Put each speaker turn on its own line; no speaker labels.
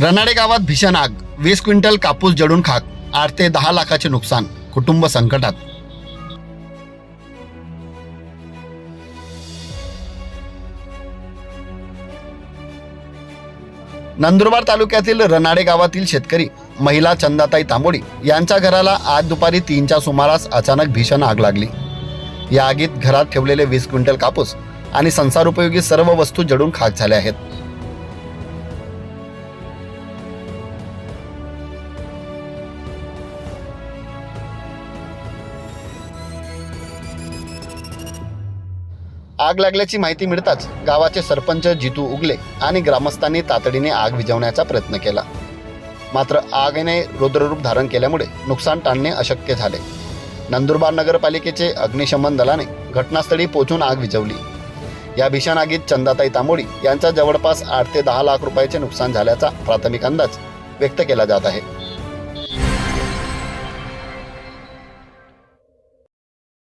रनाडे गावात भीषण आग. वीस क्विंटल कापूस जडून खाक. आठ ते दहा लाखाचे नुकसान. कुटुंब संकटात. नंदुरबार तालुक्यातील रनाडे गावातील शेतकरी महिला चंदाताई तांबोडी यांच्या घराला आज दुपारी तीनच्या सुमारास अचानक भीषण आग लागली. या आगीत घरात ठेवलेले वीस क्विंटल कापूस आणि संसारोपयोगी सर्व वस्तू जडून खाक झाल्या आहेत. आग लागल्याची माहिती मिळताच गावाचे सरपंच जितू उगले आणि ग्रामस्थांनी तातडीने आग विझवण्याचा प्रयत्न केला. मात्र आगीने रुद्ररूप धारण केल्यामुळे नुकसान टाळणे अशक्य झाले. नंदुरबार नगरपालिकेचे अग्निशमन दलाने घटनास्थळी पोहोचून आग विझवली. या भीषण आगीत चंदाताई तांबोडी यांचा जवळपास आठ ते दहा लाख रुपयाचे नुकसान झाल्याचा प्राथमिक अंदाज व्यक्त केला जात आहे.